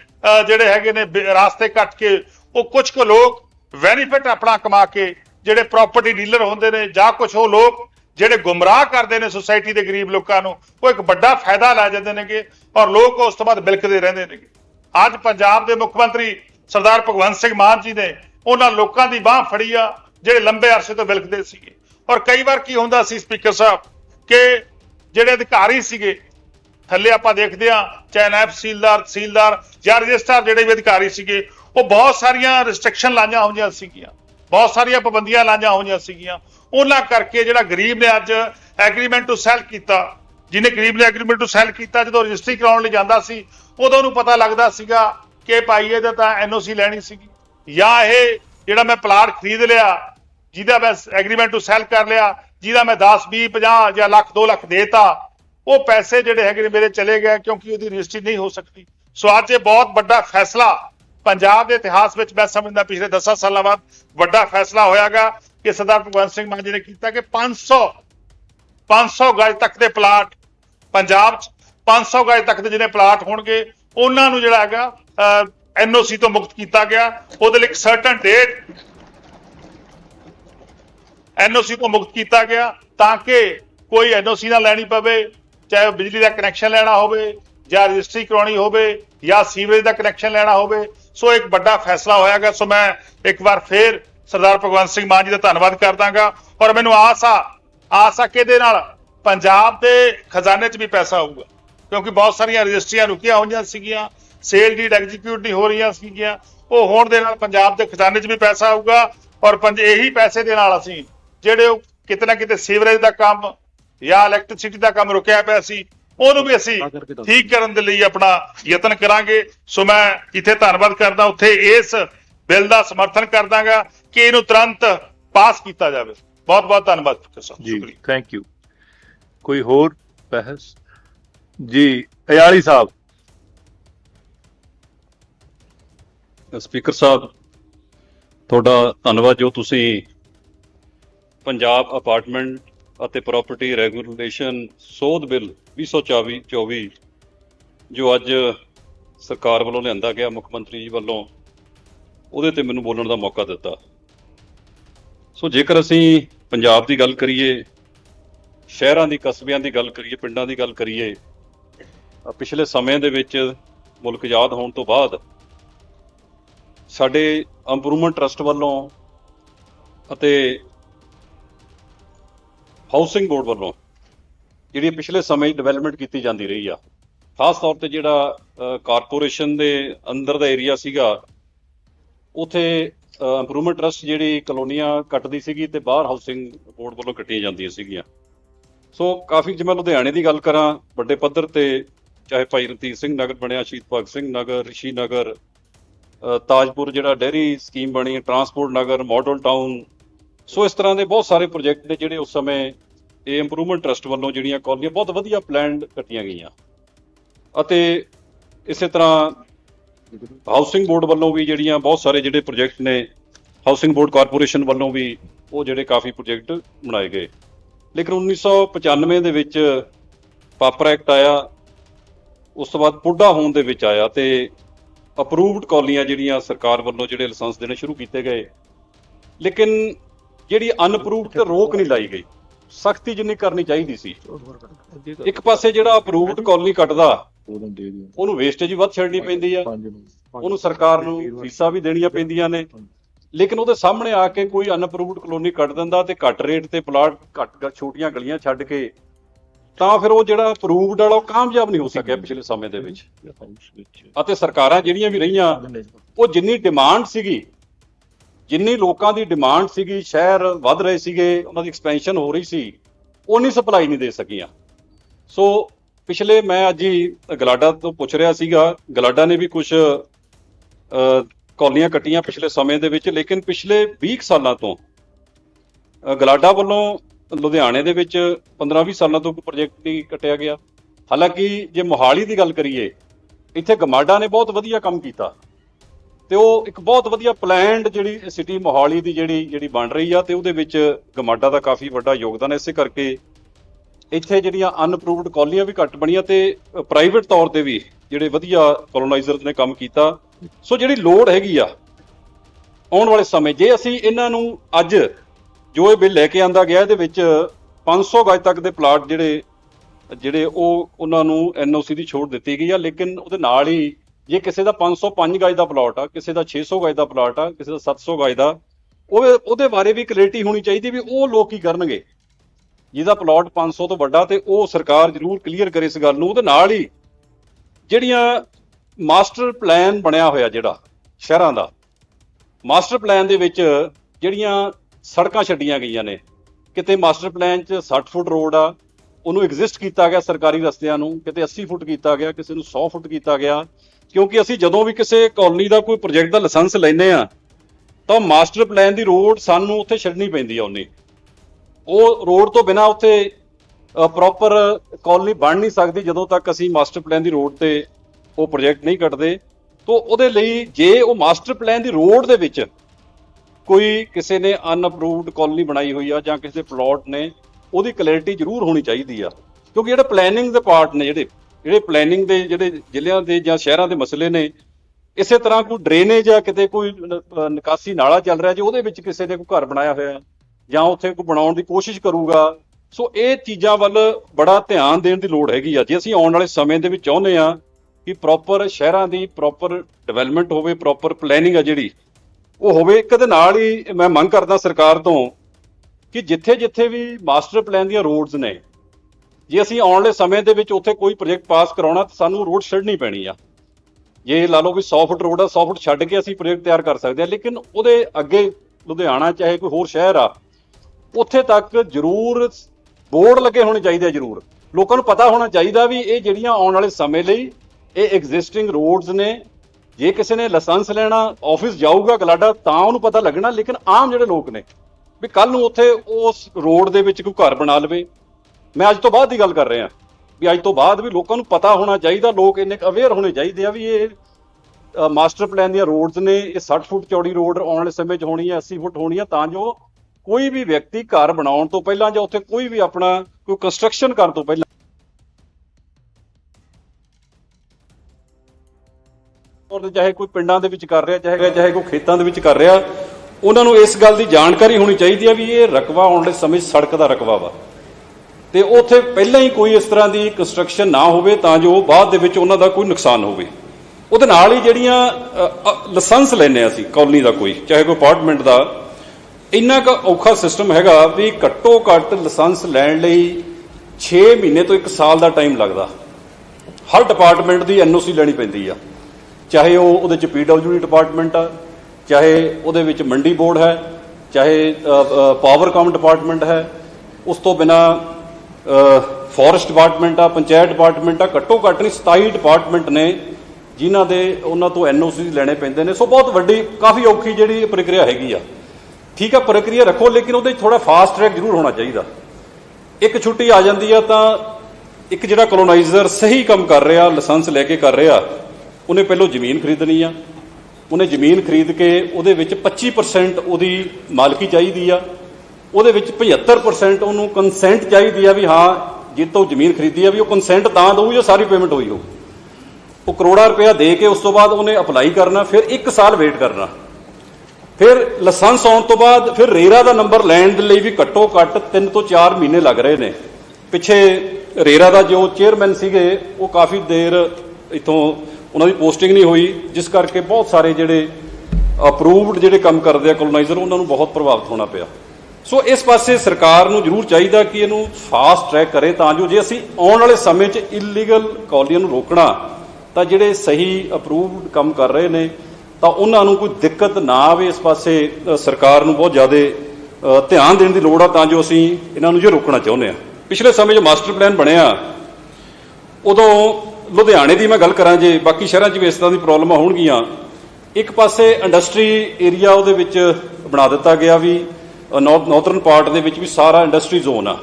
ਜਿਹੜੇ ਹੈਗੇ ਨੇ ਬੇ- ਰਾਸਤੇ ਕੱਟ ਕੇ, ਉਹ ਕੁਝ ਕੁ ਲੋਕ ਬੈਨੀਫਿਟ ਆਪਣਾ ਕਮਾ ਕੇ, ਜਿਹੜੇ ਪ੍ਰਾਪਰਟੀ ਡੀਲਰ ਹੁੰਦੇ ਨੇ ਜਾਂ ਕੁਝ ਉਹ ਲੋਕ ਜਿਹੜੇ ਗੁੰਮਰਾਹ ਕਰਦੇ ਨੇ ਸੁਸਾਇਟੀ ਦੇ ਗਰੀਬ ਲੋਕਾਂ ਨੂੰ, ਉਹ ਇੱਕ ਵੱਡਾ ਫਾਇਦਾ ਲੈ ਜਾਂਦੇ ਨੇਗੇ ਔਰ ਲੋਕ ਉਸ ਤੋਂ ਬਾਅਦ ਬਿਲਕਦੇ ਰਹਿੰਦੇ ਨੇਗੇ। ਅੱਜ ਪੰਜਾਬ ਦੇ ਮੁੱਖ ਮੰਤਰੀ ਸਰਦਾਰ ਭਗਵੰਤ ਸਿੰਘ ਮਾਨ ਜੀ ਨੇ ਉਹਨਾਂ ਲੋਕਾਂ ਦੀ ਬਾਹ ਫੜੀ ਆ, ਜਿਹੜੇ ਲੰਬੇ ਅਰਸੇ ਤੋਂ ਬਿਲਕਦੇ ਸੀਗੇ। ਔਰ ਕਈ ਵਾਰ ਕੀ ਹੁੰਦਾ ਸੀ ਸਪੀਕਰ ਸਾਹਿਬ, ਕਿ ਜਿਹੜੇ ਅਧਿਕਾਰੀ ਸੀਗੇ, ਥੱਲੇ ਆਪਾਂ ਦੇਖਦੇ ਆ ਚਾਹੇ ਨਾਇਬ ਤਹਿਸੀਲਦਾਰ ਜਾਂ ਰਜਿਸਟਰ ਜਿਹੜੇ ਵੀ ਅਧਿਕਾਰੀ ਸੀਗੇ, ਉਹ ਬਹੁਤ ਸਾਰੀਆਂ ਰਿਸਟ੍ਰਿਕਸ਼ਨ ਲਾਈਆਂ ਹੋਈਆਂ ਸੀਗੀਆਂ। ਬਹੁਤ ਸਾਰੀਆਂ ਪਾਬੰਦੀਆਂ ਲਾਈਆਂ ਹੋਈਆਂ ਸੀਗੀਆਂ। ਉਹਨਾਂ ਕਰਕੇ ਜਿਹੜਾ ਗਰੀਬ ਨੇ ਅੱਜ ਐਗਰੀਮੈਂਟ ਟੂ ਸੈਲ ਕੀਤਾ, ਜਿਹਨੇ ਗਰੀਬ ਨੇ ਐਗਰੀਮੈਂਟ ਟੂ ਸੈਲ ਕੀਤਾ, ਜਦੋਂ ਰਜਿਸਟਰੀ ਕਰਾਉਣ ਲਈ ਜਾਂਦਾ ਸੀ, ਉਦੋਂ ਉਹਨੂੰ ਪਤਾ ਲੱਗਦਾ ਸੀਗਾ ਕਿ ਭਾਈ ਇਹਦਾ ਤਾਂ ਐਨਓਸੀ ਲੈਣੀ ਸੀਗੀ। ਜਾਂ ਇਹ ਜਿਹੜਾ ਮੈਂ ਪਲਾਟ ਖਰੀਦ ਲਿਆ, ਜਿਹਦਾ ਮੈਂ ਐਗਰੀਮੈਂਟ ਟੂ ਸੈਲ ਕਰ ਲਿਆ, ਜਿਹਦਾ ਮੈਂ 10 20 50 ਜਾਂ ਲੱਖ 2 ਲੱਖ ਦੇਤਾ, ਉਹ ਪੈਸੇ ਜਿਹੜੇ ਹੈਗੇ ਮੇਰੇ ਚਲੇ ਗਏ ਕਿਉਂਕਿ ਉਹਦੀ ਰਜਿਸਟਰੀ ਨਹੀਂ ਹੋ ਸਕਦੀ। ਸੋ ਅੱਜ ਇਹ ਬਹੁਤ ਵੱਡਾ ਫੈਸਲਾ ਪੰਜਾਬ ਦੇ ਇਤਿਹਾਸ ਵਿੱਚ ਮੈਂ ਸਮਝਦਾ ਪਿਛਲੇ 10 ਸਾਲਾਂ ਬਾਅਦ ਵੱਡਾ ਫੈਸਲਾ ਹੋਇਆਗਾ ਕਿ ਸਰਦਾਰ ਭਗਵੰਤ ਸਿੰਘ ਮਾਨ ਜੀ ਨੇ ਕੀਤਾ ਕਿ 500 500 ਗਜ ਤੱਕ ਦੇ ਪਲਾਟ ਪੰਜਾਬ 'ਚ 500 ਗਜ ਤੱਕ ਦੇ ਜਿਹੜੇ ਪਲਾਟ ਹੋਣਗੇ, ਉਹਨਾਂ ਨੂੰ ਜਿਹੜਾ ਹੈਗਾ ਐਨਓਸੀ ਤੋਂ ਮੁਕਤ ਕੀਤਾ ਗਿਆ। ਉਹਦੇ ਲਈ ਇੱਕ ਸਰਟਨ ਡੇਟ ਐਨਓਸੀ ਤੋਂ ਮੁਕਤ ਕੀਤਾ ਗਿਆ ਤਾਂ ਕਿ ਕੋਈ ਐਨਓਸੀ ਨਾ ਲੈਣੀ ਪਵੇ, ਚਾਹੇ ਉਹ ਬਿਜਲੀ ਦਾ ਕਨੈਕਸ਼ਨ ਲੈਣਾ ਹੋਵੇ ਜਾਂ ਰਜਿਸਟਰੀ ਕਰਾਉਣੀ ਹੋਵੇ ਜਾਂ ਸੀਵਰੇਜ ਦਾ ਕਨੈਕਸ਼ਨ ਲੈਣਾ ਹੋਵੇ। ਸੋ ਇੱਕ ਵੱਡਾ ਫੈਸਲਾ ਹੋਇਆਗਾ, ਸੋ ਮੈਂ ਇੱਕ ਵਾਰ ਫੇਰ ਸਰਦਾਰ ਭਗਵੰਤ ਸਿੰਘ ਮਾਨ ਜੀ ਦਾ ਧੰਨਵਾਦ ਕਰਦਾਗਾ ਔਰ ਮੈਨੂੰ ਆਸ ਆ ਆਸ ਆ ਕਿ ਇਹਦੇ ਨਾਲ? ਪੰਜਾਬ ਦੇ ਖਜ਼ਾਨੇ 'ਚ ਵੀ ਪੈਸਾ ਆਊਗਾ ਕਿਉਂਕਿ ਬਹੁਤ ਸਾਰੀਆਂ ਰਜਿਸਟਰੀਆਂ ਰੁਕੀਆਂ ਹੋਈਆਂ ਸੀਗੀਆਂ ਸੇਲ ਡੀਡ ਐਗਜ਼ੀਕਿਊਟ ਨਹੀਂ ਹੋ ਰਹੀਆਂ ਸੀਗੀਆਂ। ਉਹ ਹੋਣ ਦੇ ਨਾਲ ਪੰਜਾਬ ਦੇ ਖਜ਼ਾਨੇ 'ਚ ਵੀ ਪੈਸਾ ਆਊਗਾ ਔਰ ਪੰਜ ਇਹੀ ਪੈਸੇ ਦੇ ਨਾਲ ਅਸੀਂ ਜਿਹੜੇ ਉਹ ਕਿਤੇ ਨਾ ਕਿਤੇ ਸੀਵਰੇਜ ਦਾ ਕੰਮ ਜਾਂ ਇਲੈਕਟ੍ਰਿਸਿਟੀ ਦਾ ਕੰਮ ਰੁਕਿਆ ਪਿਆ ਸੀ ਉਹਨੂੰ ਵੀ ਅਸੀਂ ਠੀਕ ਕਰਨ ਦੇ ਲਈ ਆਪਣਾ ਯਤਨ ਕਰਾਂਗੇ। ਸੋ ਮੈਂ ਇੱਥੇ ਧੰਨਵਾਦ ਕਰਦਾ ਉੱਥੇ ਇਸ ਬਿੱਲ ਦਾ ਸਮਰਥਨ ਕਰਦਾਗਾ ਕਿ ਇਹਨੂੰ ਤੁਰੰਤ ਪਾਸ ਕੀਤਾ ਜਾਵੇ। ਬਹੁਤ ਬਹੁਤ ਧੰਨਵਾਦ ਸ਼ੁਕਰੀਆ ਥੈਂਕ ਯੂ ਕੋਈ ਹੋਰ ਬਹਿਸ? ਜੀ ਅਯਾਲੀ ਸਾਹਿਬ। ਸਪੀਕਰ ਸਾਹਿਬ ਤੁਹਾਡਾ ਧੰਨਵਾਦ ਜੋ ਤੁਸੀਂ ਪੰਜਾਬ ਅਪਾਰਟਮੈਂਟ ਅਤੇ ਪ੍ਰਾਪਰਟੀ ਰੈਗੂਲੇਸ਼ਨ ਸੋਧ ਬਿੱਲ 2024 24 ਜੋ ਅੱਜ ਸਰਕਾਰ ਵੱਲੋਂ ਲਿਆਂਦਾ ਗਿਆ ਮੁੱਖ ਮੰਤਰੀ ਜੀ ਵੱਲੋਂ ਉਹਦੇ ਤੇ ਮੈਨੂੰ ਬੋਲਣ ਦਾ ਮੌਕਾ ਦਿੱਤਾ। ਸੋ ਜੇਕਰ ਅਸੀਂ ਪੰਜਾਬ ਦੀ ਗੱਲ ਕਰੀਏ ਸ਼ਹਿਰਾਂ ਦੀ ਕਸਬਿਆਂ ਦੀ ਗੱਲ ਕਰੀਏ ਪਿੰਡਾਂ ਦੀ ਗੱਲ ਕਰੀਏ ਅ, ਪਿਛਲੇ ਸਮੇਂ ਦੇ ਵਿੱਚ ਮੁਲਕ ਆਜ਼ਾਦ ਹੋਣ ਤੋਂ ਬਾਅਦ ਸਾਡੇ ਇੰਪਰੂਵਮੈਂਟ ਟਰਸਟ ਵੱਲੋਂ ਅਤੇ ਹਾਊਸਿੰਗ ਬੋਰਡ ਵੱਲੋਂ ਜਿਹੜੀ ਪਿਛਲੇ ਸਮੇਂ 'ਚ ਡਿਵੈਲਪਮੈਂਟ ਕੀਤੀ ਜਾਂਦੀ ਰਹੀ ਆ, ਖਾਸ ਤੌਰ ਤੇ ਜਿਹੜਾ ਕਾਰਪੋਰੇਸ਼ਨ ਦੇ ਅੰਦਰ ਦਾ ਏਰੀਆ ਸੀਗਾ, ਉਥੇ ਇੰਪਰੂਵਮੈਂਟ ਟਰਸਟ ਜਿਹੜੀ ਕਲੋਨੀਆਂ ਕੱਟਦੀ ਸੀਗੀ ਤੇ ਬਾਹਰ ਹਾਊਸਿੰਗ ਬੋਰਡ ਵੱਲੋਂ ਕੱਟੀਆਂ ਜਾਂਦੀਆਂ ਸੀਗੀਆਂ। ਸੋ ਕਾਫੀ ਜੇ ਮੈਂ ਲੁਧਿਆਣੇ ਦੀ ਗੱਲ ਕਰਾਂ, ਵੱਡੇ ਪੱਧਰ ਤੇ ਚਾਹੇ ਭਾਈ ਰਣਜੀਤ ਸਿੰਘ ਨਗਰ ਬਣਿਆ, ਸ਼ਹੀਦ ਭਗਤ ਸਿੰਘ ਨਗਰ, ਰਿਸ਼ੀ ਨਗਰ ਤਾਜਪੁਰ ਜਿਹੜਾ ਡੈਰੀ ਸਕੀਮ ਬਣੀ transport Nagar model town so ਇਸ ਤਰ੍ਹਾਂ ਦੇ ਬਹੁਤ ਸਾਰੇ ਪ੍ਰੋਜੈਕਟ ਨੇ ਜਿਹੜੇ ਉਸ ਸਮੇਂ ਇਹ ਇੰਪਰੂਵਮੈਂਟ ਟਰਸਟ ਵੱਲੋਂ ਜਿਹੜੀਆਂ ਕਾਲਨੀਆਂ ਬਹੁਤ ਵਧੀਆ ਪਲਾਨਡ ਕੱਟੀਆਂ ਗਈਆਂ। ਅਤੇ ਇਸੇ ਤਰ੍ਹਾਂ ਹਾਊਸਿੰਗ ਬੋਰਡ ਵੱਲੋਂ ਵੀ ਜਿਹੜੀਆਂ ਬਹੁਤ ਸਾਰੇ ਜਿਹੜੇ ਪ੍ਰੋਜੈਕਟ ਨੇ ਹਾਊਸਿੰਗ ਬੋਰਡ ਕਾਰਪੋਰੇਸ਼ਨ ਵੱਲੋਂ ਵੀ ਉਹ ਜਿਹੜੇ ਕਾਫੀ ਪ੍ਰੋਜੈਕਟ ਬਣਾਏ ਗਏ। ਲੇਕਿਨ 1995 ਦੇ ਵਿੱਚ ਪਾਪਰ ਐਕਟ ਆਇਆ, ਉਸ ਤੋਂ ਬਾਅਦ ਪੁੱਡਾ ਹੋਣ ਦੇ ਵਿੱਚ ਆਇਆ ਤੇ ਅਪਰੂਵਡ ਕਾਲਨੀਆਂ ਜਿਹੜੀਆਂ ਸਰਕਾਰ ਵੱਲੋਂ ਜਿਹੜੇ ਲਾਇਸੈਂਸ ਦੇਣੇ ਸ਼ੁਰੂ ਕੀਤੇ ਗਏ। ਲੇਕਿਨ ਜਿਹੜੀ ਅਨਪਰੂਵਡ ਤੇ ਰੋਕ ਨਹੀਂ ਲਾਈ ਗਈ। ਸਖਤੀ ਜਿੰਨੀ ਕਰਨੀ ਚਾਹੀਦੀ ਸੀ। ਇੱਕ ਪਾਸੇ ਜਿਹੜਾ ਅਪਰੂਵਡ ਕਾਲਨੀ ਕੱਟਦਾ, ਉਹਨੂੰ ਵੇਸਟੇਜ ਵੀ ਵੱਧ ਛੱਡਣੀ ਪੈਂਦੀ ਆ। ਉਹਨੂੰ ਸਰਕਾਰ ਨੂੰ ਫੀਸਾਂ ਵੀ ਦੇਣੀਆਂ ਪੈਂਦੀਆਂ ਨੇ। ਲੇਕਿਨ ਉਹਦੇ ਸਾਹਮਣੇ ਆ ਕੇ ਕੋਈ ਅਨਪਰੂਵਡ ਕਲੋਨੀ ਕੱਟ ਦਿੰਦਾ ਤੇ ਘੱਟ ਰੇਟ ਤੇ ਪਲਾਟ, ਘੱਟ ਛੋਟੀਆਂ ਗਲੀਆਂ ਛੱਡ ਕੇ, ਤਾਂ ਫਿਰ ਉਹ ਜਿਹੜਾ ਅਪਰੂਵਡ ਵਾਲਾ ਉਹ ਕਾਮਯਾਬ ਨਹੀਂ ਹੋ ਸਕਿਆ ਪਿਛਲੇ ਸਮੇਂ ਦੇ ਵਿੱਚ। ਅਤੇ ਸਰਕਾਰਾਂ ਜਿਹੜੀਆਂ ਵੀ ਰਹੀਆਂ, ਉਹ ਜਿੰਨੀ ਡਿਮਾਂਡ ਸੀਗੀ ਜਿੰਨੀ ਲੋਕਾਂ ਦੀ ਡਿਮਾਂਡ ਸੀਗੀ, ਸ਼ਹਿਰ ਵੱਧ ਰਹੇ ਸੀਗੇ, ਉਹਨਾਂ ਦੀ ਐਕਸਪੈਂਸ਼ਨ ਹੋ ਰਹੀ ਸੀ, ਉਨੀ ਸਪਲਾਈ ਨਹੀਂ ਦੇ ਸਕੀਆਂ। ਸੋ ਪਿਛਲੇ ਮੈਂ ਅੱਜ ਹੀ ਗਲਾਡਾ ਤੋਂ ਪੁੱਛ ਰਿਹਾ ਸੀਗਾ, ਗਲਾਡਾ ਨੇ ਵੀ ਕੁਝ ਕੌਲੀਆਂ ਕੱਟੀਆਂ ਪਿਛਲੇ ਸਮੇਂ ਦੇ ਵਿੱਚ, ਲੇਕਿਨ ਪਿਛਲੇ 20 ਕੁ ਸਾਲਾਂ ਤੋਂ ਗਲਾਡਾ ਵੱਲੋਂ ਲੁਧਿਆਣੇ ਦੇ ਵਿੱਚ 15-20 ਸਾਲਾਂ ਤੋਂ ਕੋਈ ਪ੍ਰੋਜੈਕਟ ਨਹੀਂ ਕੱਟਿਆ ਗਿਆ। ਹਾਲਾਂਕਿ ਜੇ ਮੋਹਾਲੀ ਦੀ ਗੱਲ ਕਰੀਏ, ਇੱਥੇ ਗਮਾਡਾ ਨੇ ਬਹੁਤ ਵਧੀਆ ਕੰਮ ਕੀਤਾ। ਤੇ ਉਹ ਇੱਕ ਬਹੁਤ ਵਧੀਆ ਪਲਾਨਡ ਜਿਹੜੀ ਸਿਟੀ ਮੋਹਾਲੀ ਦੀ ਜਿਹੜੀ ਜਿਹੜੀ ਬਣ ਰਹੀ ਆ ਤੇ ਉਹਦੇ ਵਿੱਚ ਗਮਾਡਾ ਦਾ ਕਾਫੀ ਵੱਡਾ ਯੋਗਦਾਨ ਹੈ। ਇਸੇ ਕਰਕੇ ਇੱਥੇ ਜਿਹੜੀਆਂ ਅਨਪਰੂਵਡ ਕਾਲਨੀਆਂ ਵੀ ਘੱਟ ਬਣੀਆਂ ਤੇ ਪ੍ਰਾਈਵੇਟ ਤੌਰ ਤੇ ਵੀ ਜਿਹੜੇ ਵਧੀਆ ਕਲੋਨਾਈਜ਼ਰਸ ਨੇ ਕੰਮ ਕੀਤਾ। ਸੋ ਜਿਹੜੀ ਲੋੜ ਹੈਗੀ ਆ, ਆਉਣ ਵਾਲੇ ਸਮੇਂ, ਜੇ ਅਸੀਂ ਇਹਨਾਂ ਨੂੰ ਅੱਜ ਜੋ ਇਹ ਬਿੱਲ ਲੈ ਕੇ ਆਂਦਾ ਗਿਆ, ਇਹਦੇ ਵਿੱਚ 500 ਗਜ ਤੱਕ ਦੇ ਪਲਾਟ ਜਿਹੜੇ ਜਿਹੜੇ ਉਹ ਉਹਨਾਂ ਨੂੰ ਐਨਓਸੀ ਦੀ ਛੋਟ ਦਿੱਤੀ ਗਈ ਆ, ਲੇਕਿਨ ਉਹਦੇ ਨਾਲ ਹੀ ਜੇ ਕਿਸੇ ਦਾ 505 ਗਜ ਦਾ ਪਲਾਟ ਆ, ਕਿਸੇ ਦਾ 600 ਗਜ ਦਾ ਪਲਾਟ ਆ, ਕਿਸੇ ਦਾ 700 ਗਜ ਦਾ ਉਹ ਉਹਦੇ ਬਾਰੇ ਵੀ ਕਲੈਰਿਟੀ ਹੋਣੀ ਚਾਹੀਦੀ ਵੀ ਉਹ ਲੋਕ ਕੀ ਕਰਨਗੇ। ਜਿਹਦਾ ਪਲਾਟ 500 ਤੋਂ ਵੱਡਾ ਤੇ ਉਹ ਸਰਕਾਰ ਜ਼ਰੂਰ ਕਲੀਅਰ ਕਰੇ ਇਸ ਗੱਲ ਨੂੰ, ਉਹਦੇ ਨਾਲ ਹੀ ਜਿਹੜੀਆਂ ਮਾਸਟਰ ਪਲਾਨ ਬਣਿਆ ਹੋਇਆ ਜਿਹੜਾ, ਸ਼ਹਿਰਾਂ ਦਾ ਮਾਸਟਰ ਪਲਾਨ ਦੇ ਵਿੱਚ ਜਿਹੜੀਆਂ ਸੜਕਾਂ ਛੱਡੀਆਂ ਗਈਆਂ ਨੇ, ਕਿਤੇ ਮਾਸਟਰ ਪਲਾਨ 'ਚ 60 ਫੁੱਟ ਰੋਡ ਆ, ਉਹਨੂੰ ਐਗਜ਼ਿਸਟ ਕੀਤਾ ਗਿਆ ਸਰਕਾਰੀ ਰਸਤਿਆਂ ਨੂੰ, ਕਿਤੇ 80 ਫੁੱਟ ਕੀਤਾ ਗਿਆ, ਕਿਸੇ ਨੂੰ 100 ਫੁੱਟ ਕੀਤਾ ਗਿਆ ਕਿਉਂਕਿ ਅਸੀਂ ਜਦੋਂ ਵੀ ਕਿਸੇ ਕਾਲਨੀ ਦਾ ਕੋਈ ਪ੍ਰੋਜੈਕਟ ਦਾ ਲਾਇਸੈਂਸ ਲੈਨੇ ਆ ਤਾਂ ਮਾਸਟਰ ਪਲਾਨ ਦੀ ਰੋਡ ਸਾਨੂੰ ਉੱਥੇ ਛੱਡਣੀ ਪੈਂਦੀ ਆ ਉਹਨੇ। ਉਹ ਰੋਡ ਤੋਂ ਬਿਨਾ ਉੱਥੇ ਪ੍ਰੋਪਰ ਕਾਲਨੀ ਬਣ ਨਹੀਂ ਸਕਦੀ ਜਦੋਂ ਤੱਕ ਅਸੀਂ ਮਾਸਟਰ ਪਲਾਨ ਦੀ ਰੋਡ ਤੇ ਉਹ ਪ੍ਰੋਜੈਕਟ ਨਹੀਂ ਕੱਟਦੇ। ਤੋਂ ਉਹਦੇ ਲਈ ਜੇ ਉਹ ਮਾਸਟਰ ਪਲਾਨ ਦੀ ਰੋਡ ਦੇ ਵਿੱਚ ਕੋਈ ਕਿਸੇ ਨੇ ਅਨਅਪਰੂਵਡ ਕਾਲਨੀ ਬਣਾਈ ਹੋਈ ਆ ਜਾਂ ਕਿਸੇ ਦੇ ਪਲਾਟ ਨੇ, ਉਹਦੀ ਕਲੈਰਿਟੀ ਜ਼ਰੂਰ ਹੋਣੀ ਚਾਹੀਦੀ ਆ। ਕਿਉਂਕਿ ਜਿਹੜੇ ਪਲੈਨਿੰਗ ਦੇ ਪਾਰਟ ਨੇ ਜਿਹੜੇ ਜਿਹੜੇ ਪਲੈਨਿੰਗ ਦੇ ਜਿਹੜੇ ਜ਼ਿਲ੍ਹਿਆਂ ਦੇ ਜਾਂ ਸ਼ਹਿਰਾਂ ਦੇ ਮਸਲੇ ਨੇ, ਇਸੇ ਤਰ੍ਹਾਂ ਕੋਈ ਡਰੇਨੇਜ ਜਾਂ ਕਿਤੇ ਕੋਈ ਨਿਕਾਸੀ ਨਾਲਾ ਚੱਲ ਰਿਹਾ ਜੇ, ਉਹਦੇ ਵਿੱਚ ਕਿਸੇ ਨੇ ਕੋਈ ਘਰ ਬਣਾਇਆ ਹੋਇਆ, ਜਾਂ ਉੱਥੇ ਕੋਈ ਬਣਾਉਣ ਦੀ ਕੋਸ਼ਿਸ਼ ਕਰੂਗਾ। ਸੋ ਇਹ ਚੀਜ਼ਾਂ ਵੱਲ ਬੜਾ ਧਿਆਨ ਦੇਣ ਦੀ ਲੋੜ ਹੈਗੀ ਆ। ਜੇ ਅਸੀਂ ਆਉਣ ਵਾਲੇ ਸਮੇਂ ਦੇ ਵਿੱਚ ਚਾਹੁੰਦੇ ਆ ਕਿ ਪ੍ਰੋਪਰ ਸ਼ਹਿਰਾਂ ਦੀ ਪ੍ਰੋਪਰ ਡਿਵੈਲਪਮੈਂਟ ਹੋਵੇ ਪ੍ਰੋਪਰ ਪਲੈਨਿੰਗ ਆ ਜਿਹੜੀ, ਉਹ ਹੋਵੇ, ਇੱਕ ਦੇ ਨਾਲ ਹੀ ਮੈਂ ਮੰਗ ਕਰਦਾ ਸਰਕਾਰ ਤੋਂ ਕਿ ਜਿੱਥੇ-ਜਿੱਥੇ ਵੀ ਮਾਸਟਰ ਪਲਾਨ ਦੀਆਂ ਰੋਡਸ ਨੇ ਜੇ ਅਸੀਂ ਆਉਣ ਵਾਲੇ ਸਮੇਂ ਦੇ ਵਿੱਚ ਉੱਥੇ ਕੋਈ ਪ੍ਰੋਜੈਕਟ ਪਾਸ ਕਰਾਉਣਾ, ਤਾਂ ਸਾਨੂੰ ਰੋਡ ਛੱਡਣੀ ਪੈਣੀ ਆ। ਜੇ ਲਾ ਲਓ ਵੀ 100 ਫੁੱਟ ਰੋਡ ਆ 100 ਫੁੱਟ ਛੱਡ ਕੇ ਅਸੀਂ ਪ੍ਰੋਜੈਕਟ ਤਿਆਰ ਕਰ ਸਕਦੇ ਆ, ਲੇਕਿਨ ਉਹਦੇ ਅੱਗੇ ਲੁਧਿਆਣਾ, ਚਾਹੇ ਕੋਈ ਹੋਰ ਸ਼ਹਿਰ ਆ, ਉੱਥੇ ਤੱਕ ਜ਼ਰੂਰ ਬੋਰਡ ਲੱਗੇ ਹੋਣੇ ਚਾਹੀਦੇ ਆ, ਜ਼ਰੂਰ। ਲੋਕਾਂ ਨੂੰ ਪਤਾ ਹੋਣਾ ਚਾਹੀਦਾ ਵੀ ਇਹ ਜਿਹੜੀਆਂ ਆਉਣ ਵਾਲੇ ਸਮੇਂ ਲਈ ਇਹ ਐਗਜ਼ਿਸਟਿੰਗ ਰੋਡਸ ਨੇ, ਜੇ ਕਿਸੇ ਨੇ ਲਾਇਸੈਂਸ ਲੈਣਾ ਆਫਿਸ ਜਾਊਗਾ ਗਲਾਡਾ ਤਾਂ ਉਹਨੂੰ ਪਤਾ ਲੱਗਣਾ, ਲੇਕਿਨ ਆਮ ਜਿਹੜੇ ਲੋਕ ਨੇ, ਵੀ ਕੱਲ ਨੂੰ ਉੱਥੇ ਉਸ ਰੋਡ ਦੇ ਵਿੱਚ ਕੋਈ ਘਰ ਬਣਾ ਲਵੇ ਮੈਂ ਅੱਜ ਤੋਂ ਬਾਅਦ ਦੀ ਗੱਲ ਕਰ ਰਿਹਾ। ਵੀ ਅੱਜ ਤੋਂ ਬਾਅਦ ਵੀ ਲੋਕਾਂ ਨੂੰ ਪਤਾ ਹੋਣਾ ਚਾਹੀਦਾ, ਲੋਕ ਇੰਨੇ ਅਵੇਅਰ ਹੋਣੇ ਚਾਹੀਦੇ ਆ ਵੀ ਇਹ ਮਾਸਟਰ ਪਲਾਨ ਦੀਆਂ ਰੋਡਸ ਨੇ, ਇਹ 60 ਫੁੱਟ ਚੌੜੀ ਰੋਡ ਆਉਣ ਵਾਲੇ ਸਮੇਂ 'ਚ ਹੋਣੀ ਹੈ 80 ਫੁੱਟ ਹੋਣੀ ਹੈ ਤਾਂ ਜੋ ਕੋਈ ਵੀ ਵਿਅਕਤੀ ਘਰ ਬਣਾਉਣ ਤੋਂ ਪਹਿਲਾਂ ਜਾਂ ਉੱਥੇ ਕੋਈ ਵੀ ਆਪਣਾ ਕੋਈ ਕੰਸਟਰਕਸ਼ਨ ਕਰਨ ਤੋਂ ਪਹਿਲਾਂ ਔਰ ਚਾਹੇ ਕੋਈ ਪਿੰਡਾਂ ਦੇ ਵਿੱਚ ਕਰ ਰਿਹਾ, ਚਾਹੇ ਚਾਹੇ ਕੋਈ ਖੇਤਾਂ ਦੇ ਵਿੱਚ ਕਰ ਰਿਹਾ, ਉਹਨਾਂ ਨੂੰ ਇਸ ਗੱਲ ਦੀ ਜਾਣਕਾਰੀ ਹੋਣੀ ਚਾਹੀਦੀ ਹੈ ਵੀ ਇਹ ਰਕਬਾ ਆਉਣ ਵਾਲੇ ਸਮੇਂ ਸੜਕ ਦਾ ਰਕਬਾ ਵਾ। ਤੇ ਉੱਥੇ ਪਹਿਲਾਂ ਹੀ ਕੋਈ ਇਸ ਤਰ੍ਹਾਂ ਦੀ ਕੰਸਟਰਕਸ਼ਨ ਨਾ ਹੋਵੇ ਤਾਂ ਜੋ ਬਾਅਦ ਦੇ ਵਿੱਚ ਉਹਨਾਂ ਦਾ ਕੋਈ ਨੁਕਸਾਨ ਹੋਵੇ। ਉਹਦੇ ਨਾਲ ਹੀ ਜਿਹੜੀਆਂ ਅ, ਅ, ਲਾਇਸੈਂਸ ਲੈਣੇ ਅਸੀਂ ਕਾਲਨੀ ਦਾ ਕੋਈ ਚਾਹੇ ਕੋਈ ਅਪਾਰਟਮੈਂਟ ਦਾ। ਇੰਨਾ ਕੁ ਔਖਾ ਸਿਸਟਮ ਹੈਗਾ ਵੀ ਘੱਟੋ ਘੱਟ ਲਾਇਸੈਂਸ ਲੈਣ ਲਈ 6 ਮਹੀਨੇ ਤੋਂ 1 ਸਾਲ ਦਾ ਟਾਈਮ ਲੱਗਦਾ। ਹਰ ਡਿਪਾਰਟਮੈਂਟ ਦੀ ਐਨਓਸੀ ਲੈਣੀ ਪੈਂਦੀ ਆ। ਚਾਹੇ ਉਹ ਉਹਦੇ ਚ ਪੀਡਬਲਯੂਡੀ ਡਿਪਾਰਟਮੈਂਟ ਆ ਚਾਹੇ ਉਹਦੇ ਵਿੱਚ ਮੰਡੀ ਬੋਰਡ ਹੈ ਚਾਹੇ ਪਾਵਰਕਾਮ ਡਿਪਾਰਟਮੈਂਟ ਹੈ ਉਸ ਤੋਂ ਬਿਨਾ ਫੋਰੈਸਟ ਡਿਪਾਰਟਮੈਂਟ ਆ, ਪੰਚਾਇਤ ਡਿਪਾਰਟਮੈਂਟ ਆ, ਘੱਟੋ ਘੱਟ ਨਹੀਂ 27 ਡਿਪਾਰਟਮੈਂਟ ਨੇ ਜਿਨ੍ਹਾਂ ਦੇ ਉਹਨਾਂ ਤੋਂ ਐਨਓਸੀ ਲੈਣੇ ਪੈਂਦੇ ਨੇ। ਸੋ ਬਹੁਤ ਵੱਡੀ, ਕਾਫੀ ਔਖੀ ਜਿਹੜੀ ਪ੍ਰਕਿਰਿਆ ਹੈਗੀ ਆ। ਠੀਕ ਆ, ਪ੍ਰਕਿਰਿਆ ਰੱਖੋ, ਲੇਕਿਨ ਉਹਦੇ ਥੋੜਾ ਫਾਸਟ ਟਰੈਕ ਜ਼ਰੂਰ ਹੋਣਾ ਚਾਹੀਦਾ। ਇੱਕ ਛੁੱਟੀ ਆ ਜਾਂਦੀ ਆ ਤਾਂ ਇੱਕ ਜਿਹੜਾ ਕਲੋਨਾਈਜ਼ਰ ਸਹੀ ਕੰਮ ਕਰ ਰਿਹਾ ਲਾਇਸੈਂਸ ਲੈ ਕੇ ਕਰ ਰਿਹਾ, ਉਹਨੇ ਪਹਿਲਾਂ ਜ਼ਮੀਨ ਖਰੀਦਣੀ ਆ। ਉਹਨੇ ਜ਼ਮੀਨ ਖਰੀਦ ਕੇ ਉਹਦੇ ਵਿੱਚ 25% ਉਹਦੀ ਮਾਲਕੀ ਚਾਹੀਦੀ ਆ। ਉਹਦੇ ਵਿੱਚ 75% ਉਹਨੂੰ ਕੰਸੈਂਟ ਚਾਹੀਦੀ ਆ ਵੀ ਹਾਂ ਜਿੱਤੋਂ ਜ਼ਮੀਨ ਖਰੀਦੀ ਆ ਵੀ ਉਹ ਕੰਸੈਂਟ ਤਾਂ ਦਊ ਜੇ ਸਾਰੀ ਪੇਮੈਂਟ ਹੋਈ ਹੋ ਉਹ ਕਰੋੜਾ ਰੁਪਇਆ ਦੇ ਕੇ ਉਸ ਤੋਂ ਬਾਅਦ ਉਹਨੇ ਅਪਲਾਈ ਕਰਨਾ, ਫਿਰ 1 ਸਾਲ ਵੇਟ ਕਰਨਾ। ਫਿਰ ਲਾਇਸੈਂਸ ਆਉਣ ਤੋਂ ਬਾਅਦ ਫਿਰ ਰੇਰਾ ਦਾ ਨੰਬਰ ਲੈਣ ਦੇ ਲਈ ਵੀ ਘੱਟੋ ਘੱਟ 3 ਤੋਂ 4 ਮਹੀਨੇ ਲੱਗ ਰਹੇ ਨੇ। ਪਿੱਛੇ ਰੇਰਾ ਦਾ ਜੋ ਚੇਅਰਮੈਨ ਸੀਗੇ, ਉਹ ਕਾਫੀ ਦੇਰ ਇਥੋਂ ਉਹਨਾਂ ਦੀ ਪੋਸਟਿੰਗ ਨਹੀਂ ਹੋਈ, ਜਿਸ ਕਰਕੇ ਬਹੁਤ ਸਾਰੇ ਜਿਹੜੇ ਅਪਰੂਵਡ ਜਿਹੜੇ ਕੰਮ ਕਰਦੇ ਆ ਕੋਲੋਨਾਈਜ਼ਰ ਉਹਨਾਂ ਨੂੰ ਬਹੁਤ ਪ੍ਰਭਾਵਿਤ ਹੋਣਾ ਪਿਆ। ਸੋ ਇਸ ਪਾਸੇ ਸਰਕਾਰ ਨੂੰ ਜ਼ਰੂਰ ਚਾਹੀਦਾ ਕਿ ਇਹਨੂੰ ਫਾਸਟ ਟਰੈਕ ਕਰੇ ਤਾਂ ਜੋ ਜੇ ਅਸੀਂ ਆਉਣ ਵਾਲੇ ਸਮੇਂ 'ਚ ਇਲੀਗਲ ਕੌਲੀਆਂ ਨੂੰ ਰੋਕਣਾ, ਤਾਂ ਜਿਹੜੇ ਸਹੀ ਅਪਰੂਵਡ ਕੰਮ ਕਰ ਰਹੇ ਨੇ, ਤਾਂ ਉਹਨਾਂ ਨੂੰ ਕੋਈ ਦਿੱਕਤ ਨਾ ਆਵੇ ਇਸ ਪਾਸੇ ਸਰਕਾਰ ਨੂੰ ਬਹੁਤ ਜ਼ਿਆਦਾ ਧਿਆਨ ਦੇਣ ਦੀ ਲੋੜ ਆ ਤਾਂ ਜੋ ਅਸੀਂ ਇਹਨਾਂ ਨੂੰ ਜੇ ਰੋਕਣਾ ਚਾਹੁੰਦੇ ਆ ਪਿਛਲੇ ਸਮੇਂ 'ਚ ਮਾਸਟਰ ਪਲਾਨ ਬਣਿਆ। ਉਦੋਂ ਲੁਧਿਆਣੇ ਦੀ ਮੈਂ ਗੱਲ ਕਰਾਂ ਜੇ, ਬਾਕੀ ਸ਼ਹਿਰਾਂ 'ਚ ਵੀ ਇਸ ਤਰ੍ਹਾਂ ਦੀ ਪ੍ਰੋਬਲਮਾਂ ਹੋਣਗੀਆਂ। ਇੱਕ ਪਾਸੇ ਇੰਡਸਟਰੀ ਏਰੀਆ ਉਹਦੇ ਵਿੱਚ ਬਣਾ ਦਿੱਤਾ ਗਿਆ ਵੀ ਨਾਰਥਰਨ ਪਾਰਟ ਦੇ ਵਿੱਚ ਵੀ ਸਾਰਾ ਇੰਡਸਟਰੀ ਜ਼ੋਨ ਆ।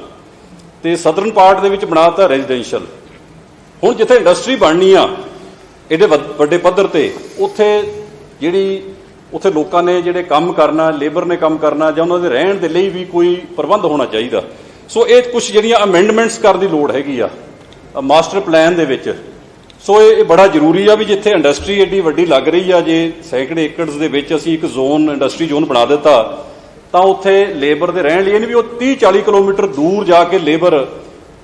ਤੇ ਸਦਰਨ ਪਾਰਟ ਦੇ ਵਿੱਚ ਬਣਾਤਾ ਰੈਜ਼ੀਡੈਂਸ਼ੀਅਲ। ਹੁਣ ਜਿੱਥੇ ਇੰਡਸਟਰੀ ਬਣਨੀ ਆ, ਇਹਦੇ ਵੱਡ- ਵੱਡੇ ਪੱਧਰ ਤੇ ਉੱਥੇ ਜਿਹੜੀ ਉੱਥੇ ਲੋਕਾਂ ਨੇ ਜਿਹੜੇ ਕੰਮ ਕਰਨਾ, ਲੇਬਰ ਨੇ ਕੰਮ ਕਰਨਾ ਜਾਂ ਉਹਨਾਂ ਦੇ ਰਹਿਣ ਦੇ ਲਈ ਵੀ ਕੋਈ ਪ੍ਰਬੰਧ ਹੋਣਾ ਚਾਹੀਦਾ। ਸੋ ਇਹ ਕੁਝ ਜਿਹੜੀਆਂ ਅਮੈਂਡਮੈਂਟਸ ਕਰਨ ਦੀ ਲੋੜ ਹੈਗੀ ਆ ਮਾਸਟਰ ਪਲਾਨ ਦੇ ਵਿੱਚ। ਸੋ ਇਹ ਇਹ ਬੜਾ ਜ਼ਰੂਰੀ ਆ ਵੀ ਜਿੱਥੇ ਇੰਡਸਟਰੀ ਏਡੀ ਵੱਡੀ ਲੱਗ ਰਹੀ ਆ, ਜੇ ਸੈਂਕੜੇ ਏਕੜਸ ਦੇ ਵਿੱਚ ਅਸੀਂ ਇੱਕ ਜ਼ੋਨ, ਇੰਡਸਟਰੀ ਜ਼ੋਨ ਬਣਾ ਦਿੱਤਾ ਤਾਂ ਉੱਥੇ ਲੇਬਰ ਦੇ ਰਹਿਣ ਲਈ, ਇਹ ਨਹੀਂ ਵੀ ਉਹ 30 40 ਕਿਲੋਮੀਟਰ ਦੂਰ ਜਾ ਕੇ ਲੇਬਰ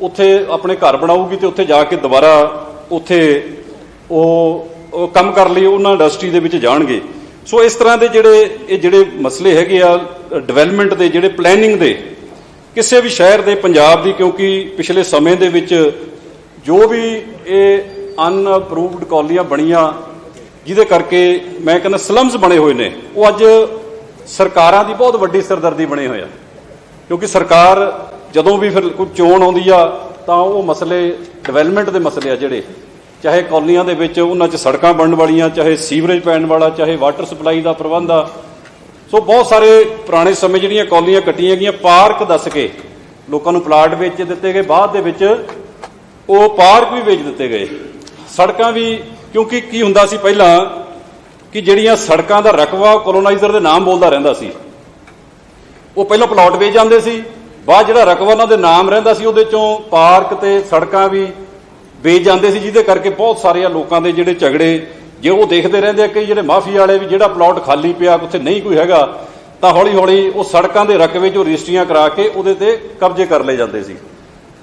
ਉੱਥੇ ਆਪਣੇ ਘਰ ਬਣਾਊਗੀ ਤੇ ਉੱਥੇ ਜਾ ਕੇ ਦੁਬਾਰਾ ਉੱਥੇ ਉਹ ਕੰਮ ਕਰ ਲਈ, ਉਹਨਾਂ ਇੰਡਸਟਰੀ ਦੇ ਵਿੱਚ ਜਾਣਗੇ। ਸੋ ਇਸ ਤਰ੍ਹਾਂ ਦੇ ਜਿਹੜੇ, ਇਹ ਜਿਹੜੇ ਮਸਲੇ ਹੈਗੇ ਆ ਡਿਵੈਲਪਮੈਂਟ ਦੇ ਜਿਹੜੇ ਪਲੈਨਿੰਗ ਦੇ, ਕਿਸੇ ਵੀ ਸ਼ਹਿਰ ਦੇ ਪੰਜਾਬ ਦੀ, ਕਿਉਂਕਿ ਪਿਛਲੇ ਸਮੇਂ ਦੇ ਵਿੱਚ ਜੋ ਵੀ ਇਹ ਅਨਅਪਰੂਵਡ ਕਾਲੀਆਂ ਬਣੀਆਂ, ਜਿਹਦੇ ਕਰਕੇ ਮੈਂ ਕਹਿੰਦਾ ਸਲਮਸ ਬਣੇ ਹੋਏ ਨੇ, ਉਹ ਅੱਜ ਸਰਕਾਰਾਂ ਦੀ ਬਹੁਤ ਵੱਡੀ ਸਰਦਰਦੀ ਬਣੇ ਹੋਏ ਆ। ਕਿਉਂਕਿ ਸਰਕਾਰ ਜਦੋਂ ਵੀ ਫਿਰ ਕੋਈ ਚੋਣ ਆਉਂਦੀ ਆ, ਤਾਂ ਉਹ ਮਸਲੇ ਡਿਵੈਲਪਮੈਂਟ ਦੇ ਮਸਲੇ ਆ ਜਿਹੜੇ। ਚਾਹੇ ਕਾਲਨੀਆਂ ਦੇ ਵਿੱਚ ਉਹਨਾਂ 'ਚ ਸੜਕਾਂ ਬਣਨ ਵਾਲੀਆਂ, ਚਾਹੇ ਸੀਵਰੇਜ ਪੈਣ ਵਾਲਾ, ਚਾਹੇ ਵਾਟਰ ਸਪਲਾਈ ਦਾ ਪ੍ਰਬੰਧ ਆ। ਸੋ ਬਹੁਤ ਸਾਰੇ ਪੁਰਾਣੇ ਸਮੇਂ ਜਿਹੜੀਆਂ ਕਾਲਨੀਆਂ ਕੱਟੀਆਂ ਗਈਆਂ, ਪਾਰਕ ਦੱਸ ਕੇ ਲੋਕਾਂ ਨੂੰ ਪਲਾਟ ਵੇਚ ਦਿੱਤੇ ਗਏ, ਬਾਅਦ ਦੇ ਵਿੱਚ ਉਹ ਪਾਰਕ ਵੀ ਵੇਚ ਦਿੱਤੇ ਗਏ। ਸੜਕਾਂ ਵੀ, ਕਿਉਂਕਿ ਕੀ ਹੁੰਦਾ ਸੀ ਪਹਿਲਾਂ ਕਿ ਜਿਹੜੀਆਂ ਸੜਕਾਂ ਦਾ ਰਕਬਾ ਕੋਲੋਨਾਈਜ਼ਰ ਦੇ ਨਾਮ ਬੋਲਦਾ ਰਹਿੰਦਾ ਸੀ। ਉਹ ਪਹਿਲਾਂ ਪਲਾਟ ਵੇਚ ਜਾਂਦੇ ਸੀ, ਬਾਅਦ ਜਿਹੜਾ ਰਕਬਾ ਉਹਨਾਂ ਦੇ ਨਾਮ ਰਹਿੰਦਾ ਸੀ, ਉਹਦੇ ਚੋਂ ਪਾਰਕ ਤੇ ਸੜਕਾਂ ਵੀ ਵੇਚ ਜਾਂਦੇ ਸੀ, ਜਿਹਦੇ ਕਰਕੇ ਬਹੁਤ ਸਾਰੇ ਲੋਕਾਂ ਦੇ ਜਿਹੜੇ ਝਗੜੇ, ਜੇ ਉਹ ਦੇਖਦੇ ਰਹਿੰਦੇ ਆ ਕਿ ਜਿਹੜੇ ਮਾਫੀਆ ਵਾਲੇ ਵੀ ਜਿਹੜਾ ਪਲਾਟ ਖਾਲੀ ਪਿਆ, ਉੱਥੇ ਨਹੀਂ ਕੋਈ ਹੈਗਾ, ਤਾਂ ਹੌਲੀ ਹੌਲੀ ਉਹ ਸੜਕਾਂ ਦੇ ਰਕਬੇ 'ਚੋਂ ਰਜਿਸਟਰੀਆਂ ਕਰਾ ਕੇ ਉਹਦੇ ਤੇ ਕਬਜ਼ੇ ਕਰ ਲਏ ਜਾਂਦੇ ਸੀ।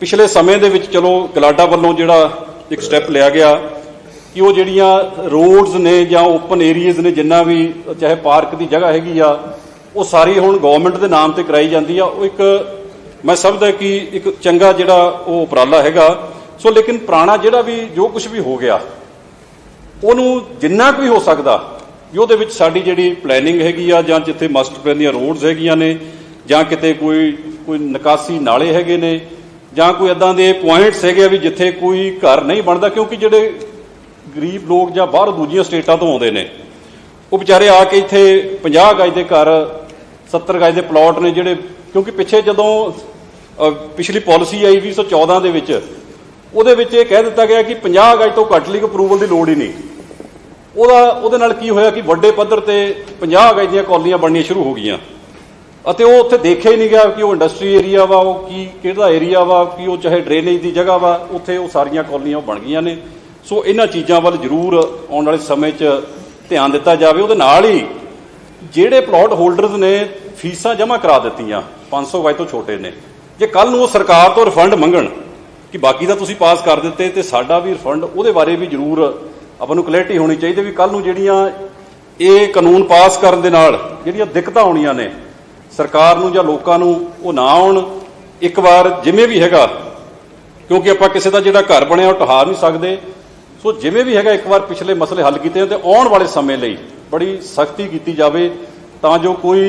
ਪਿਛਲੇ ਸਮੇਂ ਦੇ ਵਿੱਚ ਚਲੋ ਗਲਾਡਾ ਵੱਲੋਂ ਜਿਹੜਾ ਇੱਕ ਸਟੈਪ ਲਿਆ ਗਿਆ ਕਿ ਉਹ ਜਿਹੜੀਆਂ ਰੋਡਸ ਨੇ ਜਾਂ ਓਪਨ ਏਰੀਆਜ਼ ਨੇ ਜਿੰਨਾ ਵੀ, ਚਾਹੇ ਪਾਰਕ ਦੀ ਜਗ੍ਹਾ ਹੈਗੀ ਆ, ਉਹ ਸਾਰੀ ਹੁਣ ਗਵਰਨਮੈਂਟ ਦੇ ਨਾਮ ਤੇ ਕਰਾਈ ਜਾਂਦੀ ਆ। ਉਹ ਇੱਕ, ਮੈਂ ਸਮਝਦਾ ਕਿ ਇੱਕ ਚੰਗਾ ਜਿਹੜਾ ਉਹ ਉਪਰਾਲਾ ਹੈਗਾ। ਸੋ ਲੇਕਿਨ ਪੁਰਾਣਾ ਜਿਹੜਾ ਵੀ, ਜੋ ਕੁਝ ਵੀ ਹੋ ਗਿਆ, ਉਹਨੂੰ ਜਿੰਨਾ ਕੁ ਵੀ ਹੋ ਸਕਦਾ, ਵੀ ਉਹਦੇ ਵਿੱਚ ਸਾਡੀ ਜਿਹੜੀ ਪਲੈਨਿੰਗ ਹੈਗੀ ਆ, ਜਾਂ ਜਿੱਥੇ ਮਸਟ ਪੈਂਦੀਆਂ ਰੋਡਸ ਹੈਗੀਆਂ ਨੇ, ਜਾਂ ਕਿਤੇ ਕੋਈ ਕੋਈ ਨਿਕਾਸੀ ਨਾਲੇ ਹੈਗੇ ਨੇ, ਜਾਂ ਕੋਈ ਇਦਾਂ ਦੇ ਪੁਆਇੰਟਸ ਹੈਗੇ ਆ ਵੀ ਜਿੱਥੇ ਕੋਈ ਘਰ ਨਹੀਂ ਬਣਦਾ, ਕਿਉਂਕਿ ਜਿਹੜੇ ਗਰੀਬ ਲੋਕ ਜਾਂ ਬਾਹਰ ਦੂਜੀਆਂ ਸਟੇਟਾਂ ਤੋਂ ਆਉਂਦੇ ਨੇ। ਉਹ ਵਿਚਾਰੇ ਆ ਕੇ ਇੱਥੇ 50 ਗਜ ਦੇ ਘਰ 70 ਗਜ ਦੇ ਪਲਾਟ ਨੇ ਜਿਹੜੇ, ਕਿਉਂਕਿ ਪਿੱਛੇ ਜਦੋਂ ਪਿਛਲੀ ਪਾਲਿਸੀ ਆਈ 2014 ਦੇ ਵਿੱਚ, ਉਹਦੇ ਵਿੱਚ ਇਹ ਕਹਿ ਦਿੱਤਾ ਗਿਆ ਕਿ 50 ਗਜ ਤੋਂ ਘੱਟ ਲਈ ਅਪਰੂਵਲ ਦੀ ਲੋੜ ਹੀ ਨਹੀਂ। ਉਹਦਾ, ਉਹਦੇ ਨਾਲ ਕੀ ਹੋਇਆ ਕਿ ਵੱਡੇ ਪੱਧਰ ਤੇ 50 ਗਜ ਦੀਆਂ ਕਾਲਨੀਆਂ ਬਣਨੀਆਂ ਸ਼ੁਰੂ ਹੋ ਗਈਆਂ। ਅਤੇ ਉਹ ਉੱਥੇ ਦੇਖਿਆ ਹੀ ਨਹੀਂ ਗਿਆ ਕਿ ਉਹ ਇੰਡਸਟਰੀ ਏਰੀਆ ਵਾ, ਉਹ ਕੀ, ਕਿਹੜਾ ਏਰੀਆ ਵਾ, ਕਿ ਉਹ ਚਾਹੇ ਡਰੇਨੇਜ ਦੀ ਜਗ੍ਹਾ ਵਾ, ਉੱਥੇ ਉਹ ਸਾਰੀਆਂ ਕਾਲਨੀਆਂ ਬਣ ਗਈਆਂ ਨੇ। ਸੋ ਇਹਨਾਂ ਚੀਜ਼ਾਂ ਵੱਲ ਜ਼ਰੂਰ ਆਉਣ ਵਾਲੇ ਸਮੇਂ 'ਚ ਧਿਆਨ ਦਿੱਤਾ ਜਾਵੇ। ਉਹਦੇ ਨਾਲ ਹੀ ਜਿਹੜੇ ਪਲਾਟ ਹੋਲਡਰਸ ਨੇ ਫੀਸਾਂ ਜਮ੍ਹਾਂ ਕਰਾ ਦਿੱਤੀਆਂ 500 ਗਜ ਤੋਂ ਛੋਟੇ ਨੇ। ਜੇ ਕੱਲ ਨੂੰ ਉਹ ਸਰਕਾਰ ਤੋਂ ਰਿਫੰਡ ਮੰਗਣ ਕਿ ਬਾਕੀ ਦਾ ਤੁਸੀਂ ਪਾਸ ਕਰ ਦਿੱਤੇ ਤੇ ਸਾਡਾ ਵੀ ਰਿਫੰਡ ਉਹਦੇ ਬਾਰੇ ਵੀ ਜ਼ਰੂਰ ਆਪਾਂ ਨੂੰ ਕਲੈਰਿਟੀ ਹੋਣੀ ਚਾਹੀਦੀ ਵੀ ਕੱਲ ਨੂੰ ਜਿਹੜੀਆਂ ਇਹ ਕਾਨੂੰਨ ਪਾਸ ਕਰਨ ਦੇ ਨਾਲ ਜਿਹੜੀਆਂ ਦਿੱਕਤਾਂ ਆਉਣੀਆਂ ਨੇ, ਸਰਕਾਰ ਨੂੰ ਜਾਂ ਲੋਕਾਂ ਨੂੰ ਉਹ ਨਾ ਆਉਣ, ਇੱਕ ਵਾਰ ਜਿਵੇਂ ਵੀ ਹੈਗਾ, ਕਿਉਂਕਿ ਆਪਾਂ ਕਿਸੇ ਦਾ ਜਿਹੜਾ ਘਰ ਬਣਿਆ ਉਹ ਢਹਾ ਨਹੀਂ ਸਕਦੇ। ਸੋ ਜਿਵੇਂ ਵੀ ਹੈਗਾ ਇੱਕ ਵਾਰ ਪਿਛਲੇ ਮਸਲੇ ਹੱਲ ਕੀਤੇ ਆ ਤੇ ਆਉਣ ਵਾਲੇ ਸਮੇਂ ਲਈ ਬੜੀ ਸਖਤੀ ਕੀਤੀ ਜਾਵੇ ਤਾਂ ਜੋ ਕੋਈ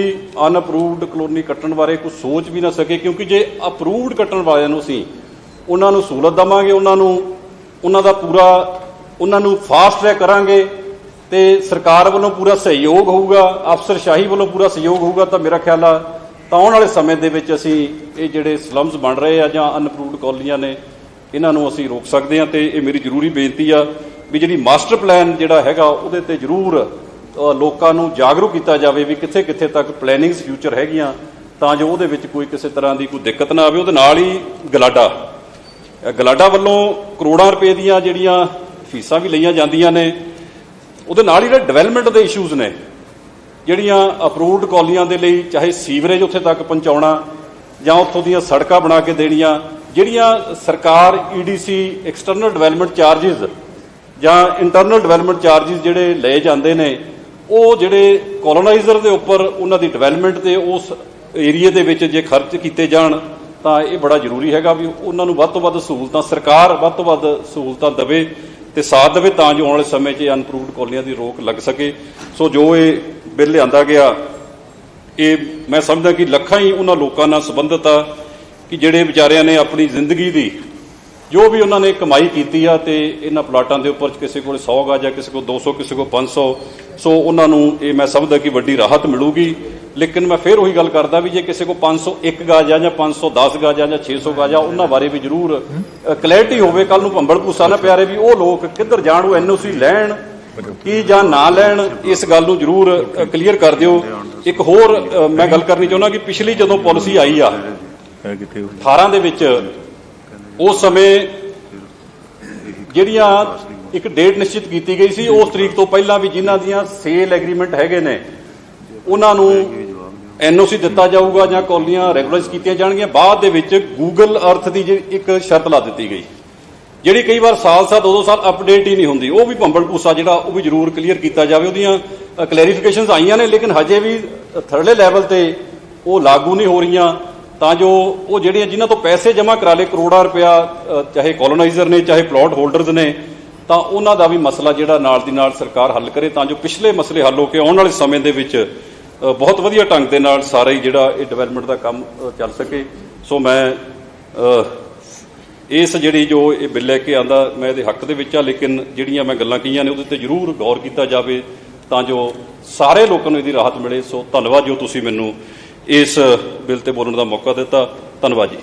ਅਨਅਪਰੂਵਡ ਕਲੋਨੀ ਕੱਟਣ ਬਾਰੇ ਕੁਝ ਸੋਚ ਵੀ ਨਾ ਸਕੇ, ਕਿਉਂਕਿ ਜੇ ਅਪਰੂਵਡ ਕੱਟਣ ਵਾਲਿਆਂ ਨੂੰ ਅਸੀਂ ਉਹਨਾਂ ਨੂੰ ਸਹੂਲਤ ਦਵਾਂਗੇ, ਉਹਨਾਂ ਨੂੰ, ਉਹਨਾਂ ਦਾ ਪੂਰਾ, ਉਹਨਾਂ ਨੂੰ ਫਾਸਟ ਟਰੈਕ ਕਰਾਂਗੇ ਤੇ ਸਰਕਾਰ ਵੱਲੋਂ ਪੂਰਾ ਸਹਿਯੋਗ ਹੋਊਗਾ ਅਫਸਰਸ਼ਾਹੀ ਵੱਲੋਂ ਪੂਰਾ ਸਹਿਯੋਗ ਹੋਊਗਾ, ਤਾਂ ਮੇਰਾ ਖਿਆਲ ਆ ਤਾਂ ਆਉਣ ਵਾਲੇ ਸਮੇਂ ਦੇ ਵਿੱਚ ਅਸੀਂ ਇਹ ਜਿਹੜੇ ਸਲਮਸ ਬਣ ਰਹੇ ਆ ਜਾਂ ਅਨਅਪਰੂਵਡ ਕਾਲਨੀਆਂ ਨੇ ਇਹਨਾਂ ਨੂੰ ਅਸੀਂ ਰੋਕ ਸਕਦੇ ਹਾਂ ਤੇ ਇਹ ਮੇਰੀ ਜ਼ਰੂਰੀ ਬੇਨਤੀ ਆ ਵੀ ਜਿਹੜੀ ਮਾਸਟਰ ਪਲਾਨ ਜਿਹੜਾ ਹੈਗਾ ਉਹਦੇ ਤੇ ਜ਼ਰੂਰ ਲੋਕਾਂ ਨੂੰ ਜਾਗਰੂਕ ਕੀਤਾ ਜਾਵੇ ਵੀ ਕਿੱਥੇ ਕਿੱਥੇ ਤੱਕ ਪਲੈਨਿੰਗਸ ਫਿਊਚਰ ਹੈਗੀਆਂ, ਤਾਂ ਜੋ ਉਹਦੇ ਵਿੱਚ ਕੋਈ ਕਿਸੇ ਤਰ੍ਹਾਂ ਦੀ ਕੋਈ ਦਿੱਕਤ ਨਾ ਆਵੇ। ਉਹਦੇ ਨਾਲ ਹੀ ਗਲਾਡਾ। ਗਲਾਡਾ ਵੱਲੋਂ ਕਰੋੜਾਂ ਰੁਪਏ ਦੀਆਂ ਜਿਹੜੀਆਂ ਫੀਸਾਂ ਵੀ ਲਈਆਂ ਜਾਂਦੀਆਂ ਨੇ। ਉਹਦੇ ਨਾਲ ਹੀ ਜਿਹੜੇ ਡਿਵੈਲਪਮੈਂਟ ਦੇ ਇਸ਼ੂਜ਼ ਨੇ, ਜਿਹੜੀਆਂ ਅਪਰੂਵਡ ਕਾਲਨੀਆਂ ਦੇ ਲਈ ਚਾਹੇ ਸੀਵਰੇਜ ਉੱਥੇ ਤੱਕ ਪਹੁੰਚਾਉਣਾ ਜਾਂ ਉੱਥੋਂ ਦੀਆਂ ਸੜਕਾਂ ਬਣਾ ਕੇ ਦੇਣੀਆਂ ਜਿਹੜੀਆਂ ਸਰਕਾਰ ਈਡੀਸੀ ਐਕਸਟਰਨਲ ਡਿਵੈਲਪਮੈਂਟ ਚਾਰजेस ਜਾਂ ਇੰਟਰਨਲ ਡਿਵੈਲਪਮੈਂਟ ਚਾਰजेस ਜਿਹੜੇ ਲਏ ਜਾਂਦੇ ਨੇ, ਉਹ ਜਿਹੜੇ ਕੋਲੋਨਾਈਜ਼ਰ ਦੇ ਉੱਪਰ ਉਹਨਾਂ ਦੀ ਡਿਵੈਲਪਮੈਂਟ ਤੇ ਉਸ ਏਰੀਆ ਦੇ ਵਿੱਚ ਜੇ ਖਰਚ ਕੀਤੇ ਜਾਣ, ਤਾਂ ਇਹ ਬੜਾ ਜ਼ਰੂਰੀ ਹੈਗਾ ਵੀ ਉਹਨਾਂ ਨੂੰ ਵੱਧ ਤੋਂ ਵੱਧ ਸਹੂਲਤਾਂ, ਸਰਕਾਰ ਵੱਧ ਤੋਂ ਵੱਧ ਸਹੂਲਤਾਂ ਦੇਵੇ ਤੇ ਸਾਥ ਦੇਵੇ ਤਾਂ ਜੋ ਆਉਣ ਵਾਲੇ ਸਮੇਂ 'ਚ ਅਨਪਰੂਵਡ ਕੋਲੀਆਂ ਦੀ ਰੋਕ ਲੱਗ ਸਕੇ। ਸੋ ਜੋ ਇਹ ਬਿੱਲ ਲਿਆਂਦਾ ਗਿਆ, ਇਹ ਮੈਂ ਸਮਝਦਾ ਕਿ ਲੱਖਾਂ ਹੀ ਉਹਨਾਂ ਲੋਕਾਂ ਨਾਲ ਸੰਬੰਧਤ ਆ। ਕਿ ਜਿਹੜੇ ਵਿਚਾਰਿਆਂ ਨੇ ਆਪਣੀ ਜ਼ਿੰਦਗੀ ਦੀ ਜੋ ਵੀ ਉਹਨਾਂ ਨੇ ਕਮਾਈ ਕੀਤੀ ਆ ਤੇ ਇਹਨਾਂ ਪਲਾਟਾਂ ਦੇ ਉੱਪਰ ਕਿਸੇ ਕੋਲ 100 ਗਜ ਜਾਂ ਕਿਸੇ ਕੋਲ 200 ਕਿਸੇ ਕੋਲ 500 ਸੋ ਉਹਨਾਂ ਨੂੰ ਇਹ ਮੈਂ ਸਮਝਦਾ ਕਿ ਵੱਡੀ ਰਾਹਤ ਮਿਲੂਗੀ। ਲੇਕਿਨ ਮੈਂ ਫਿਰ ਉਹੀ ਗੱਲ ਕਰਦਾ ਵੀ ਜੇ ਕਿਸੇ ਕੋਲ 501 ਗਜ ਆ ਜਾਂ 510 ਗਜ ਆ ਜਾਂ 600 ਗਾ ਆ ਉਹਨਾਂ ਬਾਰੇ ਵੀ ਜ਼ਰੂਰ ਕਲੈਰਿਟੀ ਹੋਵੇ ਕੱਲ ਨੂੰ ਭੰਬਲ ਭੂਸਾ ਨਾ ਪਿਆਰੇ ਵੀ ਉਹ ਲੋਕ ਕਿੱਧਰ ਜਾਣ, ਉਹ ਐਨਓਸੀ ਲੈਣ, ਕੀ ਜਾਂ ਨਾ ਲੈਣ, ਇਸ ਗੱਲ ਨੂੰ ਜ਼ਰੂਰ ਕਲੀਅਰ ਕਰ ਦਿਓ। ਇੱਕ ਹੋਰ ਮੈਂ ਗੱਲ ਕਰਨੀ ਚਾਹੁੰਦਾ ਕਿ ਪਿਛਲੀ ਜਦੋਂ ਪਾਲਿਸੀ ਆਈ ਆ 18 ਦੇ ਵਿੱਚ ਉਸ ਸਮੇਂ ਜਿਹੜੀਆਂ ਇੱਕ ਡੇਟ ਨਿਸ਼ਚਿਤ ਕੀਤੀ ਗਈ ਸੀ, ਉਸ ਤਰੀਕ ਤੋਂ ਪਹਿਲਾਂ ਵੀ ਜਿਨ੍ਹਾਂ ਦੀਆਂ ਸੇਲ ਐਗਰੀਮੈਂਟ ਹੈਗੇ ਨੇ, ਉਹਨਾਂ ਨੂੰ ਐਨਓਸੀ ਦਿੱਤਾ ਜਾਊਗਾ ਜਾਂ ਕਾਲਨੀਆਂ ਰੈਗੂਲਰਾਈਜ਼ ਕੀਤੀਆਂ ਜਾਣਗੀਆਂ। ਬਾਅਦ ਦੇ ਵਿੱਚ ਗੂਗਲ ਅਰਥ ਦੀ ਜਿਹੜੀ ਇੱਕ ਸ਼ਰਤ ਲਾ ਦਿੱਤੀ ਗਈ, ਜਿਹੜੀ ਕਈ ਵਾਰ ਸਾਲ ਸਾਲ, ਦੋ ਦੋ ਸਾਲ ਅਪਡੇਟ ਹੀ ਨਹੀਂ ਹੁੰਦੀ। ਉਹ ਵੀ ਭੰਬਲ ਭੂਸਾ ਜਿਹੜਾ, ਉਹ ਵੀ ਜ਼ਰੂਰ ਕਲੀਅਰ ਕੀਤਾ ਜਾਵੇ। ਉਹਦੀਆਂ ਕਲੈਰੀਫਿਕੇਸ਼ਨਸ ਆਈਆਂ ਨੇ, ਲੇਕਿਨ ਹਜੇ ਵੀ ਥਰਲੇ ਲੈਵਲ ਤੇ ਉਹ ਲਾਗੂ ਨਹੀਂ ਹੋ ਰਹੀਆਂ। ਤਾਂ ਜੋ ਉਹ ਜਿਹੜੀਆਂ ਜਿਨ੍ਹਾਂ ਤੋਂ ਪੈਸੇ ਜਮ੍ਹਾਂ ਕਰਾ ਲਏ ਕਰੋੜਾਂ ਰੁਪਇਆ ਚਾਹੇ ਕੋਲੋਨਾਈਜ਼ਰ ਨੇ, ਚਾਹੇ ਪਲਾਟ ਹੋਲਡਰਸ ਨੇ, ਤਾਂ ਉਹਨਾਂ ਦਾ ਵੀ ਮਸਲਾ ਜਿਹੜਾ ਨਾਲ ਦੀ ਨਾਲ ਸਰਕਾਰ ਹੱਲ ਕਰੇ ਤਾਂ ਜੋ ਪਿਛਲੇ ਮਸਲੇ ਹੱਲ ਹੋ ਕੇ ਆਉਣ ਵਾਲੇ ਸਮੇਂ ਦੇ ਵਿੱਚ ਬਹੁਤ ਵਧੀਆ ਢੰਗ ਦੇ ਨਾਲ ਸਾਰਾ ਹੀ ਜਿਹੜਾ ਇਹ ਡਿਵੈਲਪਮੈਂਟ ਦਾ ਕੰਮ ਚੱਲ ਸਕੇ। ਸੋ ਮੈਂ ਇਸ ਜਿਹੜੀ ਜੋ ਇਹ ਬਿੱਲ ਲੈ ਕੇ ਆਂਦਾ, ਮੈਂ ਇਹਦੇ ਹੱਕ ਦੇ ਵਿੱਚ ਆ, ਲੇਕਿਨ ਜਿਹੜੀਆਂ ਮੈਂ ਗੱਲਾਂ ਕਹੀਆਂ ਨੇ ਉਹਦੇ ਤੇ ਜ਼ਰੂਰ ਗੌਰ ਕੀਤਾ ਜਾਵੇ ਤਾਂ ਜੋ ਸਾਰੇ ਲੋਕਾਂ ਨੂੰ ਇਹਦੀ ਰਾਹਤ ਮਿਲੇ। ਸੋ ਧੰਨਵਾਦ ਜੋ ਤੁਸੀਂ ਮੈਨੂੰ ਇਸ ਬਿੱਲ ਤੇ ਬੋਲਣ ਦਾ ਮੌਕਾ ਦਿੱਤਾ। ਧੰਨਵਾਦ ਜੀ।